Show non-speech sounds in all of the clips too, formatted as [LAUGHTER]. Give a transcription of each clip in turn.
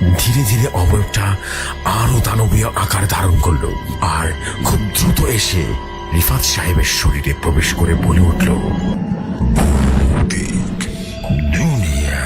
ধীরে ধীরে অবয়বটা আরও দানবীয় আকার ধারণ করল আর খুব দ্রুত এসে রিফাত সাহেবের শরীরে প্রবেশ করে বলে উঠল দুনিয়া।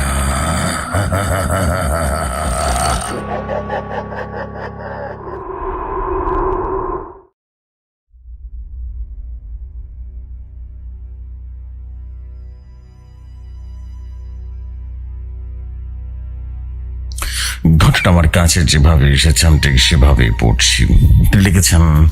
ঘটনা আমার কাছে যেভাবে এসেছে, আমি ঠিক সেভাবেই পড়ছি। তিনি লিখেছেন,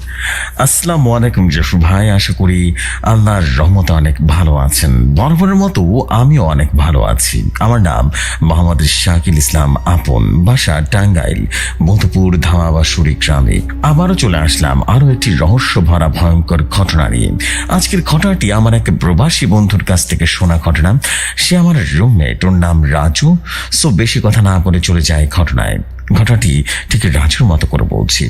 আসসালাম আলাইকুম জসু ভাই, আশা করি আল্লাহর রহমতে অনেক ভালো আছেন। বরাবরের মতো আমিও অনেক ভালো আছি। আমার নাম মোহাম্মদ শাকিল ইসলাম আপন, বাসা টাঙ্গাইল, মধুপুর ধামাবাসুরি গ্রামে। আবারও চলে আসলাম আরও একটি রহস্য ভরা ভয়ঙ্কর ঘটনা নিয়ে। আজকের ঘটনাটি আমার এক প্রবাসী বন্ধুর কাছ থেকে শোনা ঘটনা। সে আমার রুমমেট, ওর নাম রাজু। সো বেশি কথা না বলে চলে যায় ঘটনায়। ঘটনাটি ঠিক রাজুর মতো করে বলছি।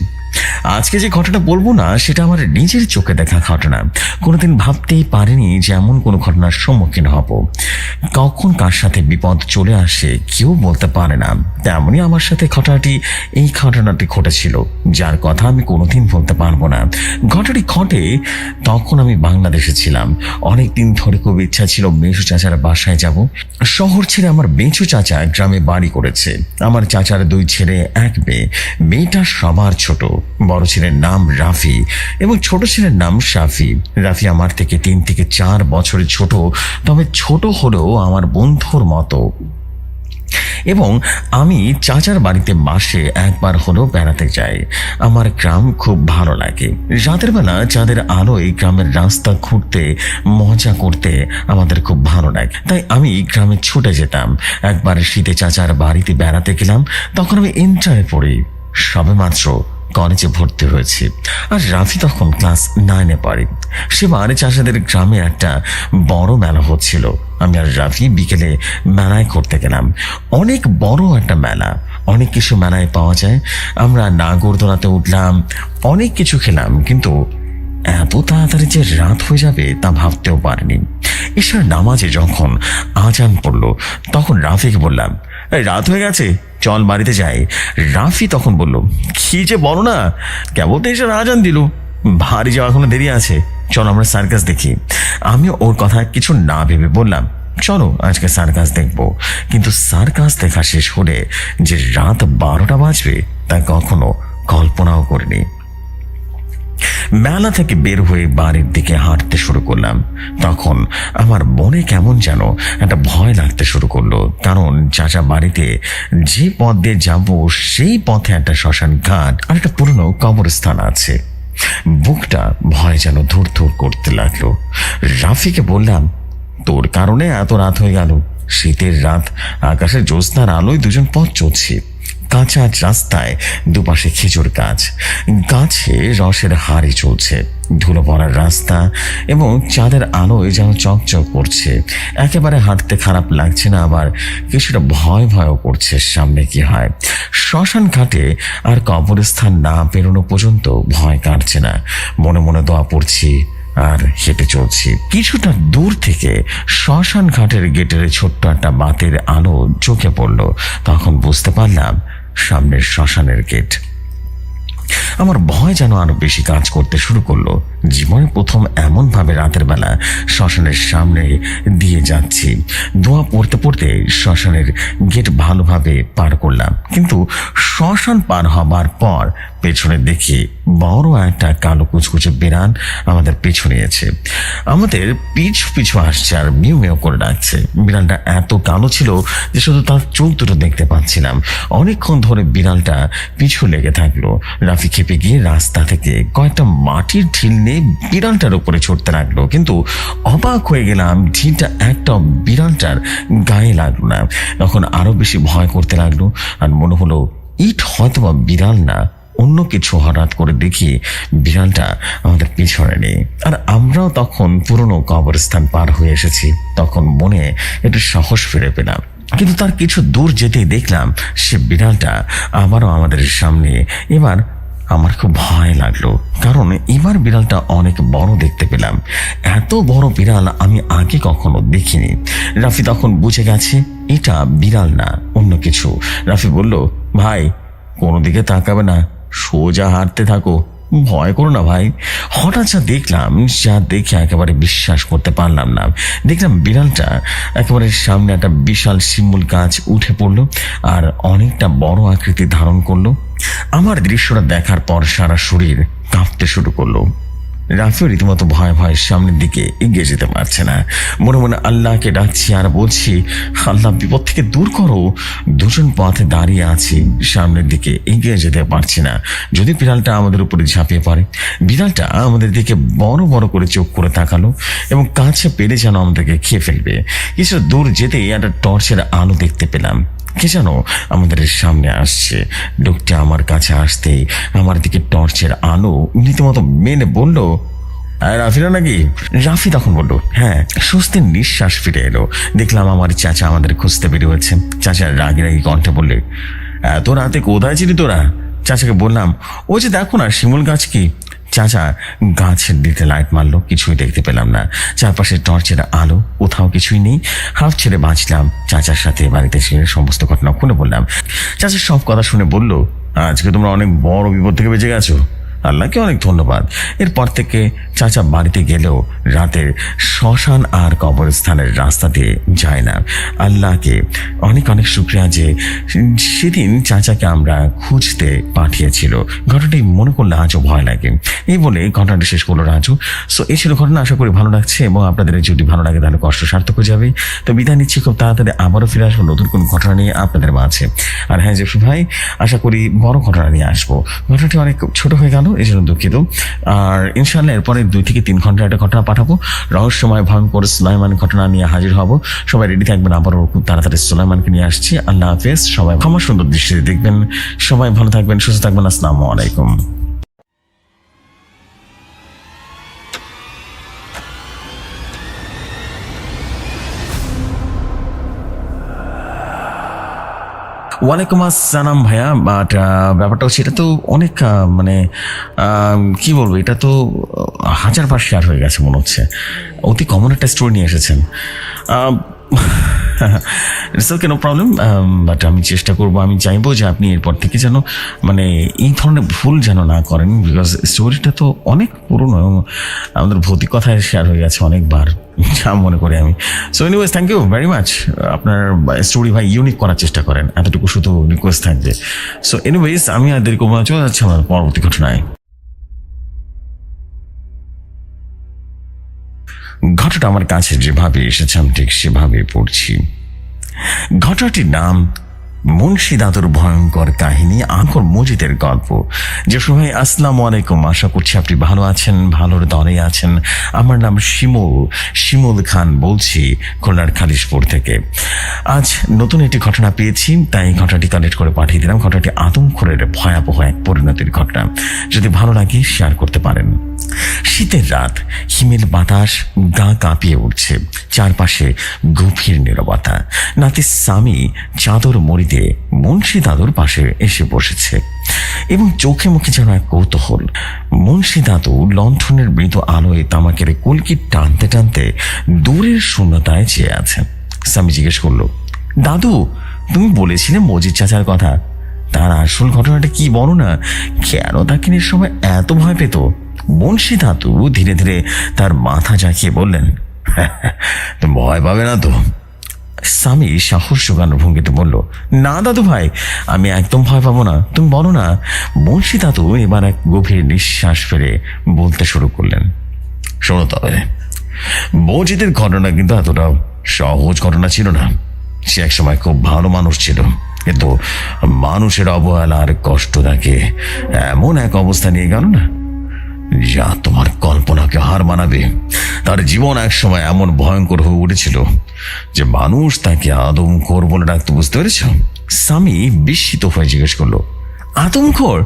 আজকে যে ঘটনা বলব না, সেটা আমার নিজের চোখে দেখা ঘটনা। কোনোদিন ভাবতেই পারিনি যে এমন কোনো ঘটনার সম্মুখীন হব। কখন কার সাথে বিপদ চলে আসে, কেউ বলতে পারে না। তেমনই আমার সাথে ঘটনাটি, এই ঘটনাটি ঘটেছিল, যার কথা আমি কোনোদিন বলতে পারব না। ঘটনাটি ঘটে তখন আমি বাংলাদেশে ছিলাম। অনেক দিন ধরে খুব ইচ্ছা ছিল মেসু চাচার বাসায় যাব। শহর ছেড়ে আমার বেঁচু চাচা গ্রামে বাড়ি করেছে। আমার চাচার দুই ছেলে, এক মেয়ে। মেয়েটা সবার ছোট। বড় ছেলের নাম রাফি এবং ছোট ছেলের নাম শাফি। রাফি আমার থেকে তিন থেকে চার বছরের ছোট, তবে ছোট হলেও আমার বন্ধুর মতো। এবং আমি চাচার বাড়িতে মাসে একবার হলেও বেড়াতে যাই। আমার গ্রাম খুব ভালো লাগে। রাতের বেলা চাঁদের আলোয় গ্রামের রাস্তা ঘুরতে, মজা করতে আমাদের খুব ভালো লাগে। তাই আমি গ্রামে ছুটে যেতাম। একবার শীতে চাচার বাড়িতে বেড়াতে গেলাম, তখন আমি ইন্টারে পড়ি। সবেমাত্র কলেজে ভর্তি হয়েছি। আর রাফি তখন ক্লাস নাইনে পড়ে। সেবার চাষাদের গ্রামে একটা বড় মেলা হচ্ছিল। আমি আর রাফি বিকেলে মেলায় করতে গেলাম। অনেক বড় একটা মেলা। অনেক কিছু মেলায় পাওয়া যায়। আমরা নাগরদোলাতে উঠলাম অনেক কিছু খেলাম কিন্তু এত তাড়াতাড়ি যে রাত হয়ে যাবে তা ভাবতেও পারিনি। ঈশ্বর নামাজে যখন আজান পড়ল তখন রাফিকে বললাম "এই, রাত হয়ে গেছে, চল বাড়িতে যাই। রাফি তখন বলল, কি যে বলো না, কেবল তো এসে রাজান দিল। ভারী যাওয়া এখনও দেরি আছে। চলো আমরা সার্কাস দেখি। আমি ওর কথা কিছু না ভেবে বললাম, চলো, আজকে সার্কাস দেখব। কিন্তু সার্কাস দেখা শেষ হলে যে রাত বারোটা বাজবে, তা কখনো কল্পনাও করিনি। মেলা থেকে বের হয়ে বাড়ির দিকে হাঁটতে শুরু করলাম। তখন আমার মনে কেমন যেন একটা ভয় লাগতে শুরু করল। কারণ চাচা বাড়িতে যে পথ দিয়ে যাব, সেই পথে একটা শ্মশান ঘাট আর একটা পুরনো কবরস্থান আছে। বুকটা ভয় যেন ধুর ধুর করতে লাগল। রাফিকে বললাম, তোর কারণে এত রাত হয়ে গেল। শীতের রাত, আকাশে জ্যোৎস্নার আলোয় দুজন পথ চলছি। কাঁচা রাস্তায় দুপাশে খেজুর গাছ। গাছে রসের হাড়ি চলছে। ধুলো পড়ার রাস্তা এবং চাঁদের আলোয় যেন চকচক করছে। একেবারে হাঁটতে খারাপ লাগছে না আবার কিছুটা ভয় ভয়ও করছে সামনে কি হয়। শ্মশান ঘাটে আর কবরস্থান না পেরোনো পর্যন্ত ভয় কাটছে না। মনে মনে দোয়া পড়ছি আর হেঁটে চলছি। কিছুটা দূর থেকে শ্মশান ঘাটের গেটের ছোট্ট একটা বাতের আলো চোখে পড়ল। তখন বুঝতে পারলাম সামনের শ্মশানের গেট। আমার ভয় যেন আরও বেশি কাজ করতে শুরু করল। জীবনে প্রথম এমন ভাবে রাতের বেলা শ্মশানের সামনে দিয়ে যাচ্ছি। দোয়া পড়তে পড়তে শ্মশানের গেট ভালোভাবে পার করলাম। কিন্তু শ্মশান পার হবার পর পেছনে দেখি বড় একটা কালো কুচকুচে বিড়াল আমাদের পিছু নিয়েছে। আমাদের পিছু পিছু আসছে আর মিউ মিউ করে ডাকছে। বিড়ালটা এত কালো ছিল যে শুধু তার চোখ দুটো দেখতে পাচ্ছিলাম। অনেকক্ষণ ধরে বিড়ালটা পিছু লেগে থাকল। রাফি খেপে গিয়ে রাস্তা থেকে কয়েকটা মাটির ঢিল নিয়ে বিড়ালটার উপরে ছুটতে লাগল। কিন্তু অবাক হয়ে গেলাম, ঢিলটা একটা বিড়ালটার গায়ে লাগল না। তখন আরও বেশি ভয় করতে লাগল আর মনে হলো, ইট হয়তো বা বিড়াল না, অন্য কিছু হঠাৎ করে দেখি বিড়ালটা আমাদের পিছনে নেই। আর আমরাও তখন পুরনো কবরস্থান পার হয়ে এসেছি। তখন মনে একটু সাহস ফিরে পেলাম। কিন্তু তার কিছু দূর যেতেই দেখলাম, সে বিড়ালটা আবারও আমাদের সামনে এবার আমার খুব ভয় লাগল। কারণ এবার বিড়ালটা অনেক বড় দেখতে পেলাম। এত বড় বিড়াল আমি আগে কখনো দেখিনি। রাফি তখন বুঝে গেছে, এটা বিড়াল না, অন্য কিছু। রাফি বলল, ভাই, কোনো দিকে তাকাবে না, সোজা হাঁটতে থাকো। ভয় করো না ভাই। হঠাৎ যা দেখলাম, যা দেখে একেবারে বিশ্বাস করতে পারলাম না। দেখলাম বিড়ালটা একেবারে সামনে একটা বিশাল শিমুল গাছ উঠে পড়ল আর অনেকটা বড় আকৃতি ধারণ করল। আমার দৃশ্যটা দেখার পর সারা শরীর কাঁপতে শুরু করল। রাফিও রীতিমতো ভয় ভয় সামনের দিকে এগিয়ে যেতে পারছে না। মনে মনে আল্লাহকে ডাকছি আর বলছি, আল্লাহ, বিপদ থেকে দূর করো। দুজন পথে দাঁড়িয়ে আছি, সামনের দিকে এগিয়ে যেতে পারছি না। যদি বিড়ালটা আমাদের উপরে ঝাঁপিয়ে পড়ে, বিড়ালটা আমাদের দিকে বড় বড় করে চোখ করে তাকালো এবং কাছে পেরে যেন আমাদেরকে খেয়ে ফেলবে। কিছু দূর যেতেই একটা টর্চের আলো দেখতে পেলাম। কে যেন আমাদের সামনে আসছে। লোকটা আমার কাছে আসতেই আমার দিকে টর্চের আলো রীতিমতো মেনে বলল "আরে রাফিরা নাকি? রাফি তখন বলল হ্যাঁ। স্বস্তির নিঃশ্বাস ফিরে এলো। দেখলাম আমার চাচা আমাদের খুঁজতে বেরিয়েছে চাচা রাগি রাগি কণ্ঠে বললে, এত রাতে কোথায় ছিলি তোরা? চাচাকে বললাম ও যে দেখো না শিমুল গাছ কি? চাচা গাছের দিতে লাইট মারলো, কিছুই দেখতে পেলাম না। চারপাশে টর্চের আলো, কোথাও কিছুই নেই। হাফ ছেড়ে বাঁচলাম, চাচার সাথে বাড়িতে এসে সমস্ত ঘটনা খুলে বললাম। চাচা সব কথা শুনে বলল, আজকে তোমরা অনেক বড় বিপদ থেকে বেঁচে গেছো। আল্লাহকে অনেক ধন্যবাদ। এরপর থেকে চাচা বাড়িতে গেলেও রাতের শ্মশান আর কবরস্থানের রাস্তা দিয়ে যায় না। আল্লাহকে অনেক অনেক শুক্রিয়া যে সেদিন চাচাকে আমরা খুঁজতে পাঠিয়েছিল। ঘটনাটি মনে করলে আজও ভয় লাগে। এই বলে ঘটনাটি শেষ করল রাজু। সো এই ছিল ঘটনা। আশা করি ভালো লাগছে এবং আপনাদের যদি ভালো লাগে তাহলে কষ্ট সার্থক হয়ে যাবে। তো বিদায় নিচ্ছি। খুব তাড়াতাড়ি আবারও ফিরে আসব। নতুন কোন ঘটনা নিয়ে আপনাদের মাঝে। আর হ্যাঁ জেফু ভাই, আশা করি বড় ঘটনা নিয়ে আসব। ঘটনাটি অনেক ছোট হয়ে গেল। এই জন্য দুঃখিত। আর ইনশাল্লাহ এরপরে দুই থেকে তিন ঘণ্টা একটা ঘটনা পাঠাবো। রহস্যময়, ভয়ঙ্কর সুলাইমান ঘটনা নিয়ে হাজির হব। সবাই রেডি থাকবেন, আবারও খুব তাড়াতাড়ি সুলাইমানকে নিয়ে আসছি। আল্লাহ হাফেজ। সবাই ক্ষমা সুন্দর দৃষ্টিতে দেখবেন। সবাই ভালো থাকবেন, সুস্থ থাকবেন। আসসালামু আলাইকুম। ওয়ালাইকুম আসসালাম ভাইয়া বাট ব্যাপারটা হচ্ছে এটা তো অনেক মানে কি বলব, এটা তো হাজার বার শেয়ার হয়ে গেছে মনে হচ্ছে। অতি কমন একটা স্টোরি নিয়ে এসেছেন। It's okay no problem but আমি চেষ্টা করব, আমি চাইব যে আপনি এরপর থেকে যেন মানে এই ধরনের ভুল যেন না করেন বিকজ স্টোরিটা তো অনেক পুরনো, এবং আমাদের ভৌতিক কথায় শেয়ার হয়ে গেছে অনেকবার, যা মনে করি আমি। So anyways thank you very much আপনার স্টোরি ভাই ইউনিক করার চেষ্টা করেন, এতটুকু শুধু রিকোয়েস্ট থাকবে। সো এনিওয়েজ আমি আর দেরি করব চলে যাচ্ছি আমার পরবর্তী ঘটনায়। ঘটনাটা আমার কাছে যেভাবে এসেছে, আমি ঠিক সেভাবে পড়ছি। ঘটনাটির নাম মুন্সি দাদুর ভয়ঙ্কর কাহিনী, আঙ্কর মজিদের গল্প। যে সবাই আসসালামু আলাইকুম। আশা করছি আপনি ভালো আছেন, ভালোর দলে আছেন। আমার নাম শিমুল শিমুল খান বলছি খুলনার খালিশপুর থেকে। আজ নতুন একটি ঘটনা পেয়েছি, তাই ঘটনাটি কালেক্ট করে পাঠিয়ে দিলাম। ঘটনাটি আদমখোরের ভয়াবহ এক পরিণতির ঘটনা। যদি ভালো লাগে শেয়ার করতে পারেন। শীতের রাত, হিমেল বাতাস গা কাঁপিয়ে উঠছে চারপাশে গভীর নীরবতা। নাতি স্বামী চাদর মরিতে মুন্সি দাদুর পাশে এসে বসেছে এবং চোখে মুখে যেন এক কৌতূহল। মুন্সি দাদু লণ্ঠনের মৃদু আলোয় তামাকের কলকি টানতে টানতে দূরের শূন্যতায় চেয়ে আছেন স্বামী জিজ্ঞেস করল, দাদু, তুমি বলেছিলে মজিদ চাচার কথা? তার আসল ঘটনাটা কি বলো না? কেন তাকে নিয়ে সময় এত ভয় পেত? মুন্সি ধাতু ধীরে ধীরে তার মাথা জাঁকিয়ে বললেন তুমি ভয় পাবে না তো। স্বামী সাহস জোগানোর ভঙ্গিতে বলল, না দাদু ভাই, আমি একদম ভয় পাবো না। তুমি বলো না, মুন্সি দাদু এবার এক গভীর নিঃশ্বাস ফেলে বলতে শুরু করলেন। শোনো তবে মসজিদের ঘটনা কিন্তু এতটা সহজ ঘটনা ছিল না। সে এক সময় খুব ভালো মানুষ ছিল। কিন্তু মানুষের অবহেলা আর কষ্ট তাকে এমন এক অবস্থা নিয়ে গেল না? যা তোমার কল্পনাকে হার মানাবে। তার জীবন এক সময় এমন ভয়ঙ্কর হয়ে উঠেছিল যে মানুষ তাকে আদমখোর বলে ডাকতে, বুঝতে পেরেছ? স্বামী বিস্মিত হয়ে জিজ্ঞেস করল আদমখোর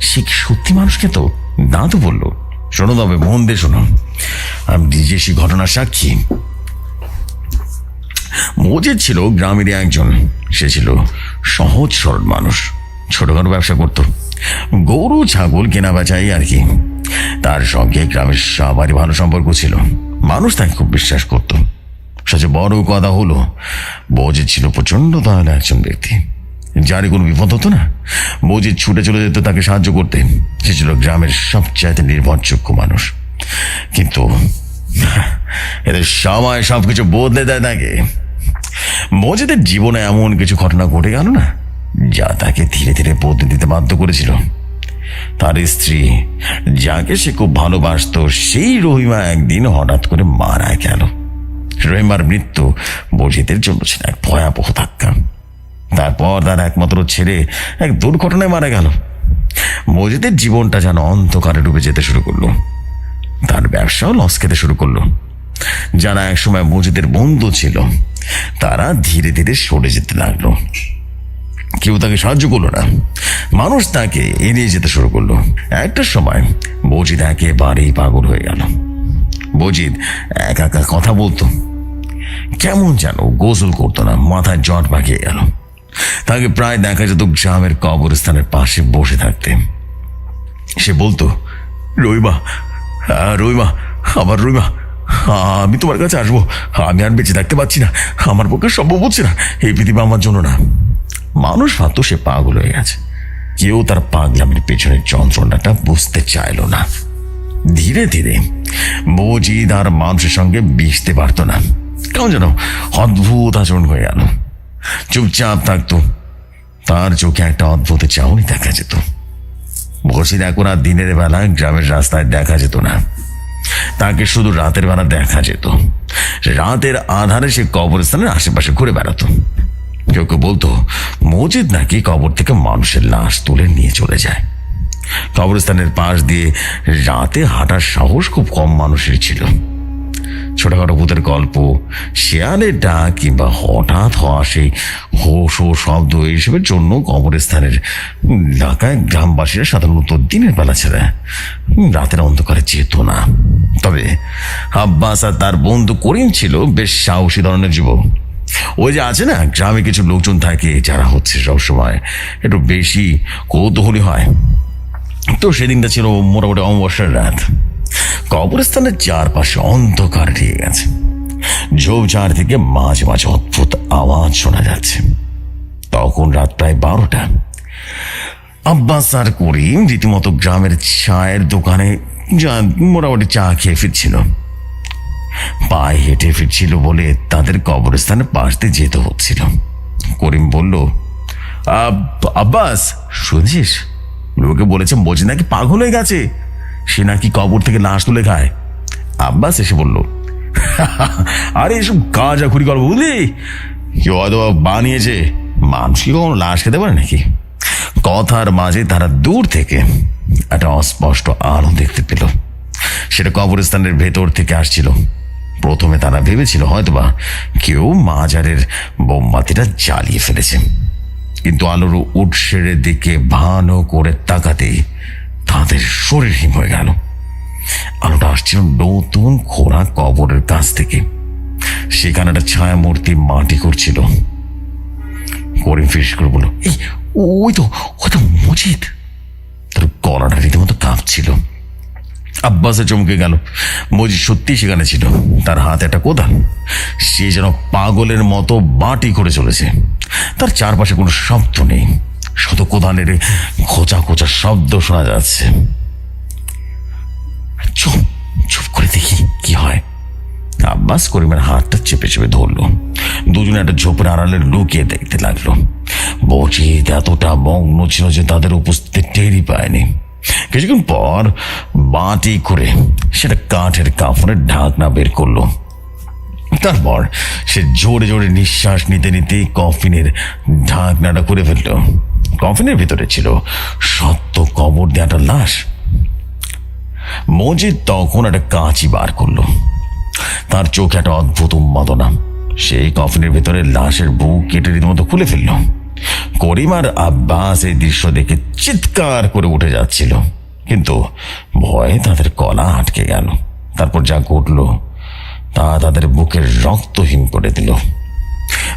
সে কি সত্যি মানুষকে তো? দাদু বলল, শোনো তবে, মন দিয়ে শোনো। আমি নিজে সে ঘটনার সাক্ষী। মজিদ ছিল গ্রামেরই একজন। সে ছিল সহজ সরল মানুষ। ছোটখাটো ব্যবসা করত। গরু, ছাগল কেনা বেচাই আর কি। তার সঙ্গে গ্রামের সবারই ভালো সম্পর্ক ছিল। মানুষ তাকে খুব বিশ্বাস করত। সবচেয়ে বড় কথা হলো মজিদ ছিল প্রচণ্ড দয়ালু একজন ব্যক্তি। যারই কোনো বিপদ হতো না মজিদ ছুটে চলে যেত তাকে সাহায্য করতে। সে ছিল গ্রামের সবচাইতে নির্ভরযোগ্য মানুষ। কিন্তু এদের সময় সবকিছু বদলে দেয় তাকে। মজিদের জীবনে এমন কিছু ঘটনা ঘটে গেল না, যা তাকে ধীরে ধীরে বদলে দিতে বাধ্য করেছিল। তার স্ত্রী, যাকে সে খুব ভালোবাসত, সেই রহিমা একদিন হঠাৎ করে মারা গেল। রহিমার মৃত্যু মজিদের জন্য ছিল এক ভয়াবহ ধাক্কা। তারপর তার একমাত্র ছেলে এক দুর্ঘটনায় মারা গেল। মজিদের জীবনটা যেন অন্ধকারে ডুবে যেতে শুরু করল। তার ব্যবসাও লস খেতে শুরু করল। যারা একসময় মজিদের বন্ধু ছিল তারা ধীরে ধীরে সরে যেতে লাগল। কেউ তাকে সাহায্য করল না। মানুষ তাকে এড়িয়ে যেতে শুরু করল। একটা সময় মজিদ একেবারেই পাগল হয়ে গেল। মজিদ একা একা কথা বলতো। কেমন যেন গোসল করতো না, মাথায় জট পাকিয়ে গেল। তাকে প্রায় দেখা যেত গ্রামের কবরস্থানের পাশে বসে থাকতে। সে বলতো রইমা রইমা আমার রইমা আমি তোমার কাছে আসব। আমি আর বেঁচে থাকতে পারছি না। আমার পক্ষে সম্ভব হচ্ছে না। এই পৃথিবী আমার জন্য না। মানুষ ভাবতো সে পাগল হয়ে গেছে। কেউ তার পাগলামের পেছনের যন্ত্রণাটা বুঝতে চাইল না। ধীরে ধীরে মজিদ আর মানুষের সঙ্গে মিশতে পারতো না। কেমন যেন অদ্ভুত আচরণ হয়ে গেল। চুপচাপ থাকতো। তার চোখে একটা অদ্ভুত চাউনি দেখা যেত। মসজিদ এখন আর দিনের বেলা গ্রামের রাস্তায় দেখা যেত না। তাকে শুধু রাতের বেলা দেখা যেত। রাতের আধারে সে কবরস্থানের আশেপাশে ঘুরে বেড়াতো। কেউ কেউ বলতো, মজিদ নাকি কবর থেকে মানুষের লাশ তুলে নিয়ে চলে যায়। কবরস্থানের পাশ দিয়ে রাতে হাঁটার সাহস খুব কম মানুষের ছিল। ছোটখাটো ভূতের গল্প শেয়ালের ডাক কিংবা হঠাৎ হওয়া সেই হোস ও শব্দ এইসবের জন্য কবরস্থানের এলাকায় গ্রামবাসীরা সাধারণত দিনের বেলা ছাড়া রাতের অন্ধকারে যেত না। তবে আব্বাস আর তার বন্ধু করিম ছিল বেশ সাহসী ধরনের যুবক। ওই যে আছে না, গ্রামে কিছু লোকজন থাকে যারা হচ্ছে সবসময় একটু বেশি কৌতূহলী হয়। তো সেদিনটা ছিল মোটামুটি অমাবস্যার রাত। কবরস্থানের চারপাশে অন্ধকার ঢেকে গেছে। ঝোপঝাড় থেকে মাঝে মাঝে অদ্ভুত আওয়াজ শোনা যাচ্ছে। তখন রাত প্রায় বারোটা। আব্বাস আর করিম রীতিমতো গ্রামের চায়ের দোকানে মোটামুটি চা খেয়ে ফিরছিল। পায়ে হেঁটে ফিরছিল বলে তাদের কবরস্থানের পাশ দিয়ে যেতে হচ্ছিল। করিম বলল, "আব- আব্বাস, শুনছিস? লোকে বলেছে মজি নাকি পাগল হয়ে গেছে? সে নাকি কবর থেকে লাশ তুলে খায়? আব্বাস এসে বলল, আরে এসব গাঁজা খুরি গল্প বুঝলি? কেউ হয়তো বানিয়েছে। মানুষ কি কখনো লাশ খেতে পারে নাকি? কথার মাঝে তারা দূর থেকে একটা অস্পষ্ট আলো দেখতে পেল। সেটা কবরস্থানের ভেতর থেকে আসছিল। প্রথমে তারা ভেবেছিল হয়তোবা কেউ মাজারের বোমবাতিটা জ্বালিয়ে ফেলেছে। কিন্তু আলোর উৎসের দিকে ভালো করে তাকাতেই তাদের শরীর হিম হয়ে গেল। আলোটা আসছিল নতুন খোরা কবরের কাছ থেকে। সেখানে একটা ছায়া মূর্তি মাটি করছিল। করিম ফিস করে বলল, এই, ওই তো ওই তো মজিদ। তার গলাটা রীতিমতো কাঁপছিল। আব্বাসে চমকে গেল। মজিদ সত্যি সেখানে ছিল। তার হাতে একটা কোদাল। সে যেন পাগলের মতো বাটি করে চলেছে। তার চারপাশে কোনো শব্দ নেই। শুধু কোদালের খোঁচা খোঁচা শব্দ শোনা যাচ্ছে। চুপ চুপ করে দেখি কি হয়। আব্বাস করিমের হাতটা চেপে চেপে ধরলো। দুজনে একটা ঝোপের আড়ালে লুকিয়ে দেখতে লাগল। বচিত এতটা মগ্ন ছিল যে তাদের উপস্থিতি টেরই পায়নি। কিছুক্ষণ পর বাটি করে সেটা কাঠের কাপড়ের ঢাকনা বের করল। তারপর সে জোরে জোরে নিঃশ্বাস নিতে নিতে কফিনের ঢাকনাটা করে ফেলল। কফিনের ভিতরে ছিল সত্য কবর দেওয়া একটা লাশ। মজিদ তখন একটা কাঁচি বার করল। তার চোখে একটা অদ্ভুত উন্মাদনা। সেই কফিনের ভেতরে লাশের বুক কেটে রীতিমতো খুলে ফেলল। করিমার আব্বাস এই দৃশ্য দেখে চিৎকার করে উঠে যাচ্ছিল। কিন্তু ভয়ে তাদের কলা আটকে গেল। তারপর যা ঘটল তা তাদের বুকের রক্তহীন করে দিল।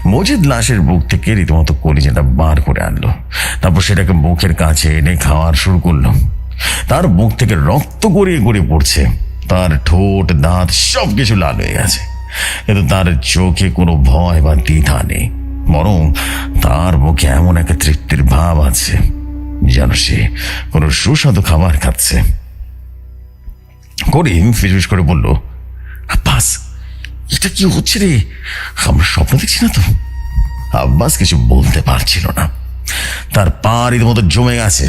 মজিদ লাশের বুক থেকে রীতিমতো কলিজাটা বার করে আনলো। তারপর সেটাকে মুখের কাছে এনে খাওয়ার শুরু করল। তার বুক থেকে রক্ত গড়িয়ে গড়িয়ে পড়ছে। তার ঠোঁট, দাঁত সব কিছু লাল হয়ে গেছে। কিন্তু তার চোখে কোনো ভয় বা দ্বিধা নেই। বরং তার মুখে এমন একটা তৃপ্তির ভাব আছে, যেন সে কোনো সুস্বাদু খাবার খাচ্ছে। করিম ফিসফিস করে বলল আব্বাস, এটা কি হচ্ছে রে? আমরা স্বপ্ন দেখছি না তো? আব্বাস কিছু বলতে পারছিল না। তার পা রীতিমতো জমে গেছে।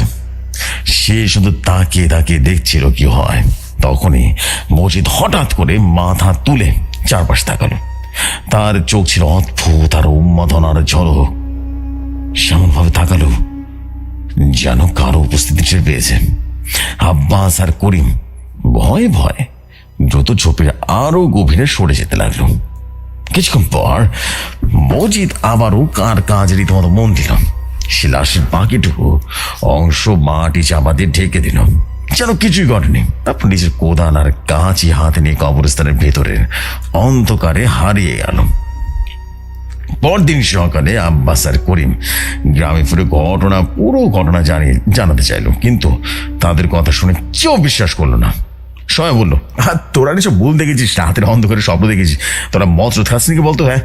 সে শুধু তাকে তাকে দেখছিল কি হয়। তখনই মজিদ হঠাৎ করে মাথা তুলে চারপাশ তাকালো। তার চোখ ছিল অদ্ভুত আর উন্মাদনার ঝলক সেমন ভাবে তাকালো, যেন কারও উপস্থিতি টের পেয়েছে। আব্বাস আর করিম ভয়ে ভয়ে দ্রুত ঝোপের আরও গভীরে সরে যেতে লাগল। কিছুক্ষণ পর মজিদ আবারও কার কাজ রীতিমতো মন দিল। সে লাশের বাকিটুকু অংশ মাটি চাপা দিয়ে ঢেকে দিল। যেন কিছুই ঘটেনি। তারপর নিজের কোদাল আর কাঁচি হাতে নিয়ে কবরস্থানের ভেতরের অন্ধকারে হারিয়ে গেল। পরদিন সকালে আব্বাস আর করিম গ্রামে ফিরে ঘটনা, পুরো ঘটনা জানিয়ে জানাতে চাইলো। কিন্তু তাদের কথা শুনে কেউ বিশ্বাস করল না। সবাই বলল আর তোরা নিশ্চয় ভুল দেখেছিস না? রাতের অন্ধকারে স্বপ্ন দেখেছিস। তোরা খাসনি কি বলতো হ্যাঁ?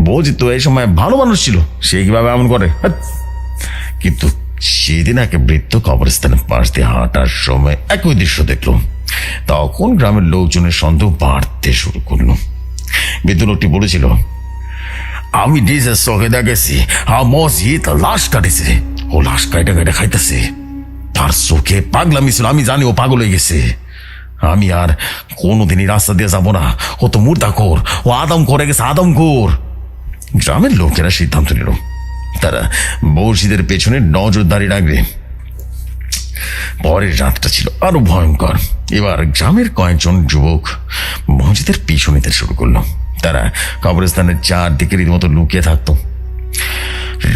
বলছি, তো এই সময় ভালো মানুষ ছিল, সে কীভাবে এমন করে? হাত। কিন্তু সেদিন একে বৃত্ত কবরস্থানের পাশ দিয়ে হাঁটার সময় একই দৃশ্য দেখল তখন গ্রামের লোকজনের সন্দেহ বাড়তে শুরু করল। বৃদ্ধ লোকটি বলেছিল, আমি নিজের চোখে দেখেছি, আর মসজিদ লাশ কাটেছে। ও লাশ কাইটা কাইটা খাইতেছে। তার চোখে পাগলামি ছিল, আমি জানি ও পাগল হয়ে গেছে। আমি আর কোনোদিনই রাস্তা দিয়ে যাব না। ও তো মুর্দাখোর। ও আদম করে গেছে আদম ঘোর গ্রামের লোকেরা সিদ্ধান্ত নিল। তারা মসজিদের পেছনে নজরদারি রাখবে। পরের রাতটা ছিল আরও ভয়ঙ্কর। এবার গ্রামের কয়েকজন যুবক মসজিদের পিছু নিতে শুরু করল। তারা কবরস্থানের চারদিকে রীতিমতো লুকিয়ে থাকতো।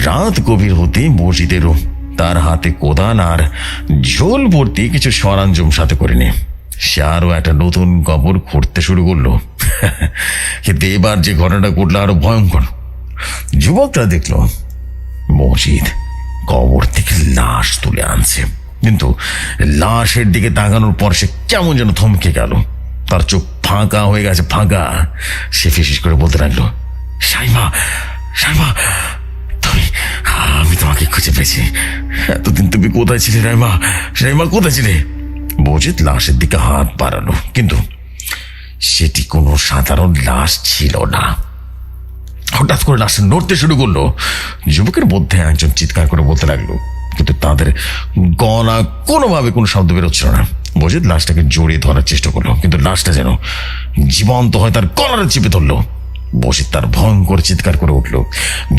রাত গভীর হতে মসজিদেরও তার হাতে কোদান আর ঝোল ভর্তি কিছু সরঞ্জাম সাথে করে নিয়ে সে আরও একটা নতুন কবর খুঁড়তে শুরু করল। কিন্তু এবার যে ঘটনাটা ঘটলো আরও ভয়ঙ্কর। যুবকরা দেখল, মসজিদ কবর থেকে লাশ তুলে আনছে। কিন্তু লাশের দিকে তাকানোর পর সে কেমন যেন থমকে গেল। তার চোখ ফাঁকা হয়ে গেছে, ফাঁকা। সে ফিসিস করে বলতে লাগল, সাইমা সাইমা, তুমি, আমি তোমাকে খুঁজে পেয়েছি। এতদিন তুমি কোথায় ছিলে রাইমা সাইমা, কোথায় ছিলে? মজিদ লাশের দিকে হাত বাড়ালো, কিন্তু সেটি কোনো সাধারণ লাশ ছিল না। হঠাৎ করে লাশটা নড়তে শুরু করল। যুবকের মধ্যে একজন চিৎকার করে বলতে লাগল, কিন্তু তাদের গলা কোনোভাবে কোনো শব্দ বেরোচ্ছিল না। মজিদ লাশটাকে জড়িয়ে ধরার চেষ্টা করল, কিন্তু লাশটা যেন জীবন্ত হয় তার গলারে চেপে ধরলো। বসিত তার ভয়ঙ্কর চিৎকার করে উঠল।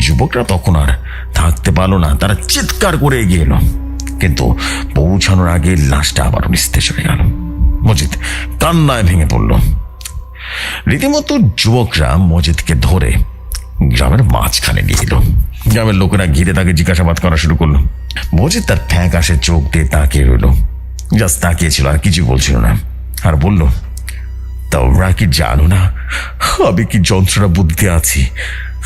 যুবকরা তখন আর থাকতে পারল না, তারা চিৎকার করে এগিয়ে এলো। কিন্তু পৌঁছানোর আগে লাশটা আবারও নিস্তেজ হয়ে গেল। মজিদ কান্নায় ভেঙে পড়ল। রীতিমতো যুবকরা মজিদকে ধরে গ্রামের মাঝখানে নিয়ে এলো। গ্রামের লোকেরা ঘিরে তাকে জিজ্ঞাসাবাদ করা শুরু করল। মজিদ তার ফ্যাঁক আসে চোখ দিয়ে তাকিয়ে রইল। জাস্ট তাকিয়েছিল আর কিছু বলছিল না। আর বলল তোমরা কি জানো না? আমি কি যন্ত্রণা বুদ্ধিতে আছি?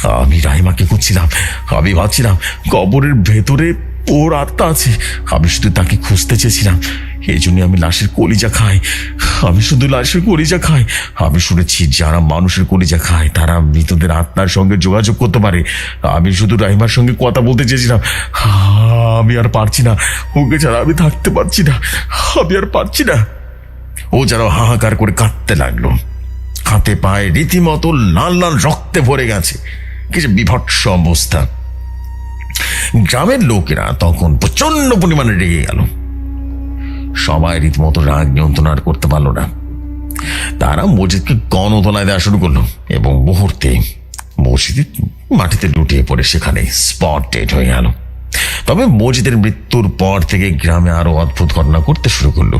আমি রাইমাকে খুঁজছিলাম, আমি ভাবছিলাম কবরের ভেতরে ওর আত্মা আছে। আমি শুধু তাকে খুঁজতে চেয়েছিলাম। এই জন্য আমি লাশের কলিজা খাই। আমি শুধু লাশের কলিজা খাই। আমি শুনেছি যারা মানুষের কলিজা খায়, তারা মৃতদের আত্মার সঙ্গে যোগাযোগ করতে পারে। আমি শুধু রাইমার সঙ্গে কথা বলতে চেয়েছিলাম। আমি আর পারছি না। ওকে ছাড়া আমি থাকতে পারছি না। আমি আর পারছি না। ও যেন হাহাকার করে কাঁদতে লাগল। হাতে পায়ে রীতিমতো লাল লাল রক্তে ভরে গেছে। কিছু বিভৎস অবস্থা। গ্রামের লোকেরা তখন প্রচণ্ড পরিমাণে রেগে গেল। সবাই রীতিমতো রাগ নিয়ন্ত্রণ আর করতে পারল না। তারা মসজিদকে গণতলায় দেওয়া শুরু করল এবং মুহূর্তে মসজিদ মাটিতে লুটিয়ে পড়ে সেখানে স্পট ডেড হয়ে গেল তবে মসজিদের মৃত্যুর পর থেকে গ্রামে আরও অদ্ভুত ঘটনা করতে শুরু করল।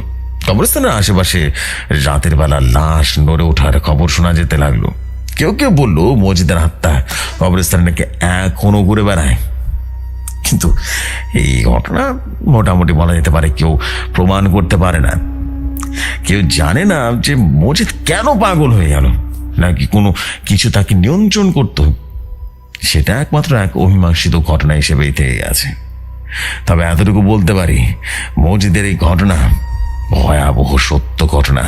কবরস্থানের আশেপাশে রাতের বেলা লাশ নড়ে ওঠার খবর শোনা যেতে লাগল। কেউ কেউ বলল, মসজিদের আত্মা কবরস্থানে নাকি এখনও ঘুরে বেড়ায়? কিন্তু এই ঘটনা মোটামুটি বলা যেতে পারে কেউ প্রমাণ করতে পারে না। কেউ জানে না যে মজিদ কেন পাগল হয়ে গেল, নাকি কোনো কিছু তাকে নিয়ন্ত্রণ করতো। সেটা একমাত্র এক অমীমাংসিত ঘটনা হিসেবেই থেকে গেছে। তবে এতটুকু বলতে পারি, মজিদের এই ঘটনা ভয়াবহ সত্য ঘটনা।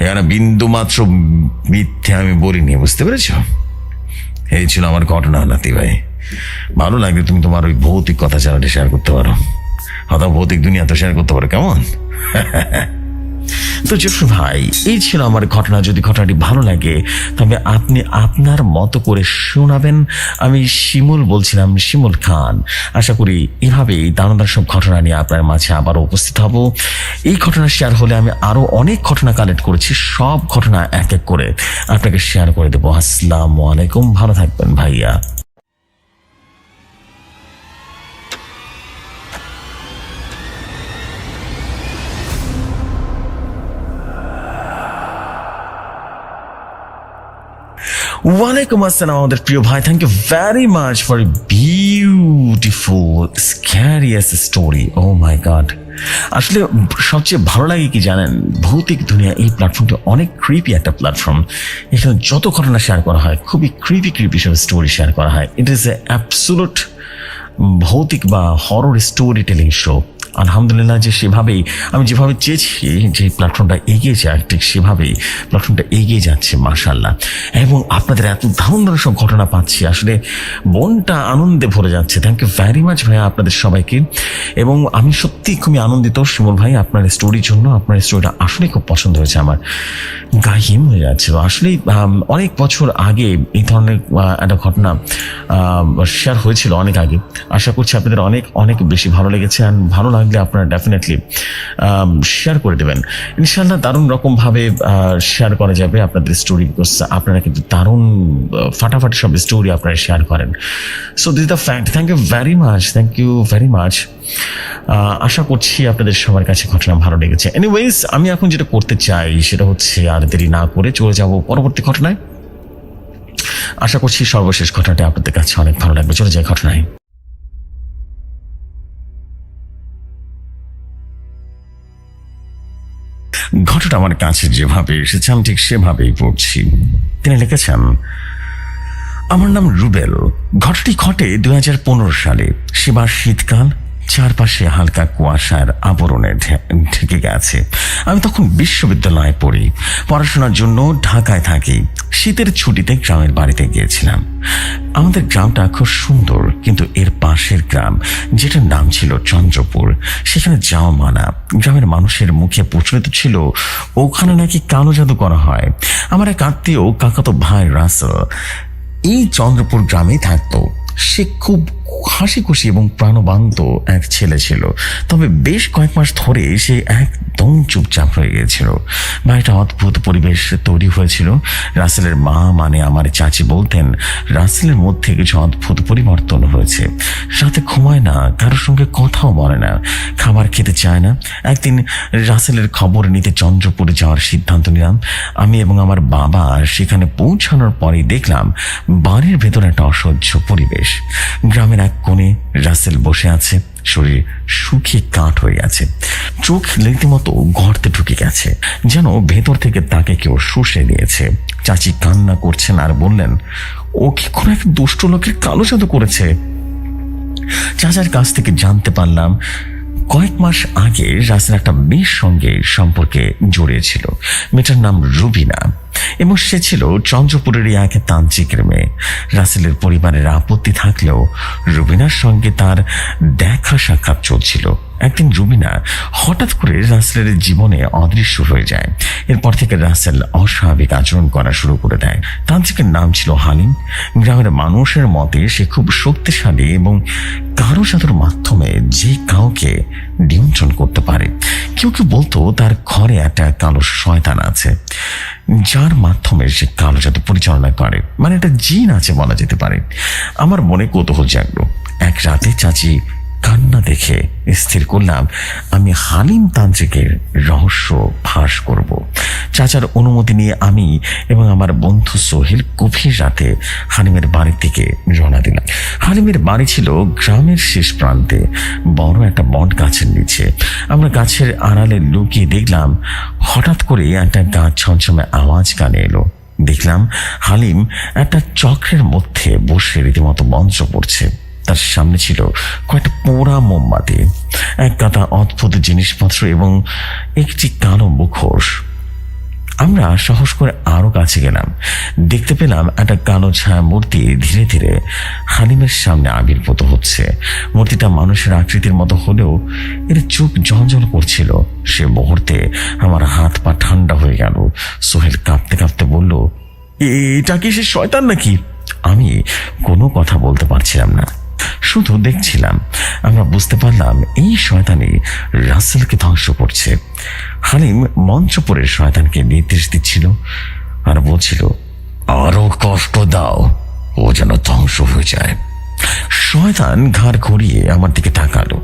এখানে বিন্দু মাত্র মিথ্যে আমি বলিনি, বুঝতে পেরেছ? এই ছিল আমার ঘটনা, নাতি ভাই। ভালো লাগলে তুমি তোমার ওই ভৌতিক কথা চ্যানেলে শেয়ার করতে পারো। হয়তো ভৌতিক দুনিয়া তো শেয়ার করতে পারো, কেমন? তো জসু ভাই, এই ছিল আমার ঘটনা। যদি ঘটনাটি ভালো লাগে, তবে আপনি আপনার মতো করে শোনাবেন। আমি শিমুল বলছিলাম, শিমুল খান। আশা করি এভাবেই দানাদার সব ঘটনা নিয়ে আপনার মাঝে আবারও উপস্থিত হব। এই ঘটনা শেয়ার হলে আমি আরও অনেক ঘটনা কালেক্ট করেছি, সব ঘটনা এক এক করে আপনাকে শেয়ার করে দেবো। আসসালামু আলাইকুম, ভালো থাকবেন ভাইয়া। ওয়ালাইকুম আসসালাম, আমাদের প্রিয় ভাই। Thank you very much for beautiful scarious story oh my god আসলে সবচেয়ে ভালো লাগে কি জানেন? ভৌতিক দুনিয়া, এই প্ল্যাটফর্মটা অনেক ক্রিপি একটা প্ল্যাটফর্ম এখানে যত ঘটনা শেয়ার করা হয়, খুবই ক্রিপি ক্রিপি সব স্টোরি শেয়ার করা হয়। ইট ইজ এ অ্যাবসুলুট ভৌতিক বা হরর স্টোরি টেলিং শো আলহামদুলিল্লাহ যে সেভাবেই, আমি যেভাবে চেয়েছি যে প্ল্যাটফর্মটা এগিয়ে যায় ঠিক সেভাবেই প্ল্যাটফর্মটা এগিয়ে যাচ্ছে মার্শাল্লাহ এবং আপনাদের এত দারুণ দারুণ সব ঘটনা পাচ্ছি। আসলে মনটা আনন্দে ভরে যাচ্ছে। থ্যাংক ইউ ভ্যারি মাচ ভাইয়া আপনাদের সবাইকে। এবং আমি সত্যি খুবই আনন্দিত, শিমুল ভাই, আপনার স্টোরির জন্য আপনার স্টোরিটা আসলে খুব পছন্দ হয়েছে আমার। গা হিম হয়ে যাচ্ছিল আসলে অনেক বছর আগে এই ধরনের একটা ঘটনা শেয়ার হয়েছিল অনেক আগে। আশা করছি আপনাদের অনেক অনেক বেশি ভালো লেগেছে। আর ভালো লাগলে আপনারা ডেফিনেটলি শেয়ার করে দেবেন। ইনশাল্লাহ দারুণ রকমভাবে শেয়ার করা যাবে আপনাদের স্টোরি বিকজ আপনারা কিন্তু দারুণ ফাটাফাটি সব স্টোরি আপনারা শেয়ার করেন। So this the fact thank you very much thank you very much আশা করছি আপনাদের সবার কাছে ঘটনা ভালো লেগেছে। এনিওয়েজ আমি এখন যেটা করতে চাই সেটা হচ্ছে আর দেরি না করে চলে যাব পরবর্তী ঘটনায়। আশা করছি সর্বশেষ ঘটনাটি আপনাদের কাছে অনেক ভালো লাগবে। চলে যাই ঘটনায়। ঘটনাটা আমার কাছে যেভাবে এসেছে, আমি ঠিক সেভাবেই পড়ছি। তিনি লিখেছেন, আমার নাম রুবেল। ঘটনাটি ঘটে দুই হাজার পনেরো সালে। সেবার শীতকাল চারপাশে হালকা কুয়াশার আবরণে ঢেকে গেছে। আমি তখন বিশ্ববিদ্যালয়ে পড়ি। পড়াশোনার জন্য ঢাকায় থাকি। শীতের ছুটিতে গ্রামের বাড়িতে গিয়েছিলাম। আমাদের গ্রামটা খুব সুন্দর, কিন্তু এর পাশের গ্রাম, যেটার নাম ছিল চন্দ্রপুর, সেখানে যাওয়া মানা। গ্রামের মানুষের মুখে প্রচলিত ছিল, ওখানে নাকি কালো জাদু করা হয়? আমার এক আত্মীয়, কাকাতো ভাই রাসেল, এই চন্দ্রপুর গ্রামেই থাকতো। সে খুব হাসি খুশি এবং প্রাণবান্ত এক ছেলে ছিল। তবে বেশ কয়েক মাস ধরে সে একদম চুপচাপ হয়ে গিয়েছিল। বাড়িটা অদ্ভুত পরিবেশ তৈরি হয়েছিল। রাসেলের মা মানে আমার চাচি বলতেন, রাসেলের মধ্যে কিছু অদ্ভুত পরিবর্তন হয়েছে। সাথে ঘুমায় না, কারোর সঙ্গে কথাও বলে না, খাবার খেতে চায় না। একদিন রাসেলের খবর নিতে চন্দ্রপুরে যাওয়ার সিদ্ধান্ত নিলাম। আমি এবং আমার বাবা সেখানে পৌঁছানোর পরেই দেখলাম বাড়ির ভেতরে একটা অসহ্য পরিবেশ। গ্রামের এক কোণে রাসেল বসে আছে, শরীর শুকিয়ে কাঠ হয়ে গেছে চোখ রীতিমতো গর্তে ঢুকে গেছে, যেন ভেতর থেকে তাকে কেউ শুষে নিয়েছে। চাচি কান্না করছেন আর বললেন, ও কি কোনো এক দুষ্ট লোকের কালো জাদু করেছে? চাচার কাছ থেকে জানতে পারলাম, কয়েক মাস আগে রাসেল একটা মেয়ের সঙ্গে সম্পর্কে জড়িয়েছিল মেয়েটার নাম রুবিনা। এবং সে ছিল চন্দ্রপুরেরই এক তান্ত্রিকের মেয়ে। রাসেলের পরিবারের আপত্তি থাকলেও রুবিনার সঙ্গে তার দেখা সাক্ষাৎ চলছিল। একদিন রুবিনা হঠাৎ করে রাসেলের জীবনে অদৃশ্য হয়ে যায়। এরপর থেকে রাসেল অস্বাভাবিক আচরণ করা শুরু করে দেয়। তান্ত্রিকের নাম ছিল হালিম। গ্রামের মানুষের মতে সে খুব শক্তিশালী এবং কারও জাদুর মাধ্যমে যে কাউকে নিয়ন্ত্রণ করতে পারে। কেউ কেউ বলতো তার ঘরে একটা কালো শয়তান আছে, যার মাধ্যমে সে কালো জাদু পরিচালনা করে। মানে একটা জিন আছে বলা যেতে পারে। আমার মনে কৌতূহল জাগলো। এক রাতে চাচি কান্না দেখে স্থির করলাম, আমি হালিম তান্ত্রিকের রহস্য ফাঁস করব। চাচার অনুমতি নিয়ে আমি এবং আমার বন্ধু সোহেল গভীর রাতে হালিমের বাড়ির দিকে রওনা দিলাম। হালিমের বাড়ি ছিল গ্রামের শেষ প্রান্তে, বড় একটা বট গাছের নিচে। আমরা গাছের আড়ালে লুকিয়ে দেখলাম, হঠাৎ করে একটা গাছ ছমছমে আওয়াজ কানে এলো। দেখলাম হালিম একটা চক্রের মধ্যে বসে রীতিমতো মন্ত্র পড়ছে। তার সামনে ছিল কয়েকটা পোড়া মোমবাতি, এক গাদা অদ্ভুত জিনিসপত্র এবং একটি কালো মুখোশ। আমরা সাহস করে আরও কাছে গেলাম। দেখতে পেলাম একটা কালো ছায়া মূর্তি ধীরে ধীরে হালিমের সামনে আবির্ভূত হচ্ছে। মূর্তিটা মানুষের আকৃতির মতো হলেও এর চোখ জঞ্জল করছিল। সে মুহূর্তে আমার হাত পা ঠান্ডা হয়ে গেল। সোহেল কাঁপতে কাঁপতে বলল এটা কি সে শয়তান নাকি? আমি কোনো কথা বলতে পারছিলাম না। শুধু দেখছিলাম, আমরা বুঝতে পারলাম এই শয়তানি রাসেলকে ধ্বংস করছে। হালিম মঞ্চপুরের শয়তানকে নির্দেশ দিচ্ছিল আর বলছিল, আরও কষ্ট দাও, ও যেন ধ্বংস হয়ে যায়। শয়তান ঘাড় ঘুরিয়ে আমার দিকে তাকালো।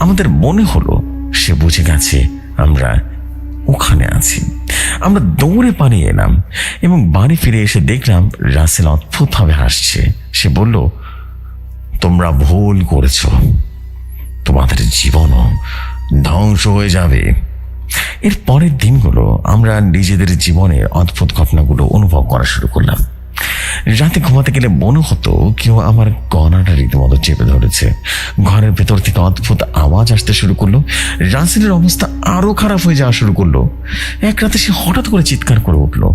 আমাদের মনে হলো সে বুঝে গেছে আমরা ওখানে আছি। আমরা দৌড়ে পালিয়ে এলাম এবং বাড়ি ফিরে এসে দেখলাম রাসেল অদ্ভুতভাবে হাসছে। সে বলল তোমরা ভুল করেছ। তোমাদের জীবনও ধ্বংস হয়ে যাবে। এর পরের দিনগুলো আমরা নিজেদের জীবনের অদ্ভুত ঘটনাগুলো অনুভব করা শুরু করলাম। রাতে ঘুমাতে গেলে মনে হতো কেউ আমার গলাটা রীতিমতো চেপে ধরেছে। ঘরের ভেতর থেকে অদ্ভুত আওয়াজ আসতে শুরু করল। রাসেলের অবস্থা আরও খারাপ হয়ে যাওয়া শুরু করল। এক রাতে সে হঠাৎ করে চিৎকার করে উঠল।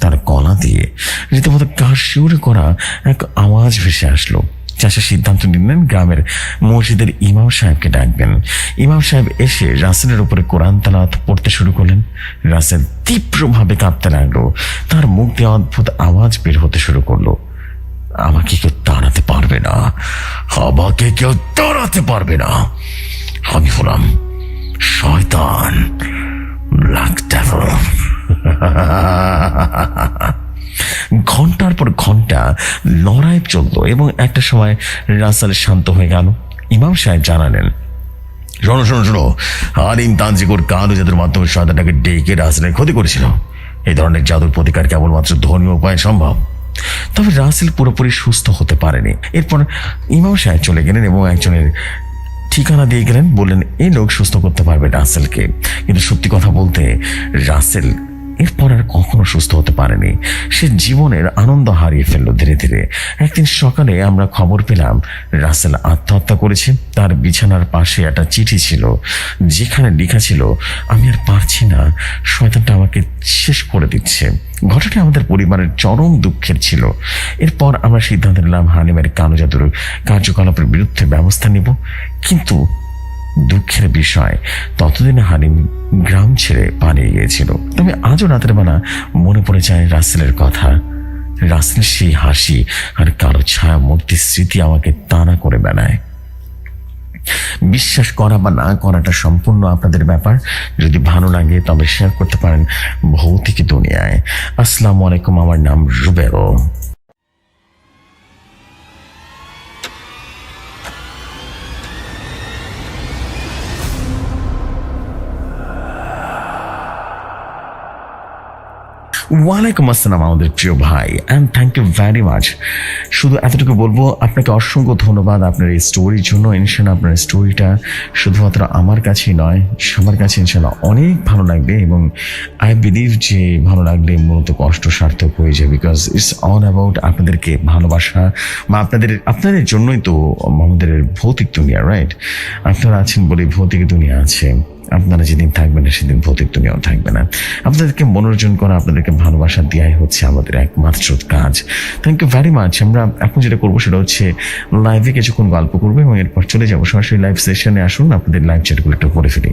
তার গলা দিয়ে রীতিমতো কার শিউরে করা এক আওয়াজ ভেসে আসলো। চাষা সিদ্ধান্ত নিলেন গ্রামের মসজিদের ইমাম সাহেবকে ডাকবেন। ইমাম সাহেব এসে রাসেলের উপরে কোরআন তালাত পড়তে শুরু করলেন। রাসেল তীব্রভাবে কাঁপতে লাগল। তার মুখ দিয়ে অদ্ভুত আওয়াজ বের হতে শুরু করল। আমাকে কেউ তাড়াতে পারবে না। আমাকে কেউ তাড়াতে পারবে না। আমি হলাম শয়তান, ব্ল্যাক ডেভল। [LAUGHS] ঘণ্টার পর ঘণ্টা লড়াই চলতো এবং একটা সময় রাসাল শান্ত হয়ে গেল। ইমাম সাহেব জানালেন শোনো শোনো শোনো। আলিম তান্ত্রিকর কালো জাদুর মাধ্যমে শয়তানটাকে ডেকে রাসেলের ক্ষতি করেছিল। এই ধরনের জাদুর প্রতিকার কেবলমাত্র ধর্মীয় উপায়ে সম্ভব। তবে রাসেল পুরোপুরি সুস্থ হতে পারেনি। এরপর ইমাম সাহেব চলে গেলেন এবং একজনের ঠিকানা দিয়ে গেলেন বললেন এই লোক সুস্থ করতে পারবে রাসেলকে। কিন্তু সত্যি কথা বলতে রাসেল এরপর আর কখনো সুস্থ হতে পারেনি। সে জীবনের আনন্দ হারিয়ে ফেলল ধীরে ধীরে। একদিন সকালে আমরা খবর পেলাম, রাসেল আত্মহত্যা করেছে। তার বিছানার পাশে একটা চিঠি ছিল, যেখানে লেখা ছিল, আমি আর পারছি না, শয়তানটা আমাকে শেষ করে দিচ্ছে। ঘটনাটি আমাদের পরিবারের চরম দুঃখের ছিল। এরপর আমরা সিদ্ধান্ত নিলাম হানিমের কালো জাদুর কার্যকলাপের বিরুদ্ধে ব্যবস্থা নিব। কিন্তু দুঃখের বিষয়। ততদিন হালিম গ্রাম ছেড়ে পালিয়ে গিয়েছিল। তবে আজও রাতের বেলা মনে পড়ে যায় রাসেলের কথা। রাসেল সেই হাসি আর কারও ছায়া মূর্তির স্মৃতি আমাকে তাড়া করে বেড়ায়। বিশ্বাস করা বা না করাটা সম্পূর্ণ আপনাদের ব্যাপার। যদি ভালো লাগে তবে শেয়ার করতে পারেন ভৌতিক দুনিয়ায়। আসসালামু আলাইকুম, আমার নাম রুবেরো। ওয়ালাইকুম আসসালাম আমাদের প্রিয় ভাই and thank you very much শুধু এতটুকু বলব, আপনাকে অসংখ্য ধন্যবাদ আপনার এই স্টোরির জন্য। ইনশাল্লাহ আপনার স্টোরিটা শুধুমাত্র আমার কাছেই নয়, সবার কাছে ইনশাল্লাহ অনেক ভালো লাগবে এবং আই বিলিভ যে ভালো লাগলে মূলত কষ্ট সার্থক হয়ে যায় বিকজ ইটস অল অ্যাবাউট আপনাদেরকে ভালোবাসা বা আপনাদের আপনাদের জন্যই তো আমাদের ভৌতিক দুনিয়া রাইট আপনারা আছেন বলে ভৌতিক দুনিয়া আছে। আপনারা যেদিন থাকবেন না, সেদিন ভৌতিক দুনিয়াও থাকবে না। আপনাদেরকে মনোরঞ্জন করা, আপনাদেরকে ভালোবাসা দেওয়াই হচ্ছে আমাদের একমাত্র কাজ। থ্যাংক ইউ ভেরি মাচ আমরা এখন যেটা করব সেটা হচ্ছে লাইভে কিছুক্ষণ গল্প করব এবং এরপর চলে যাব। সরাসরি লাইভ সেশনে আসুন, আপনাদের লাইভ চ্যাটগুলো একটু করে ফেলি।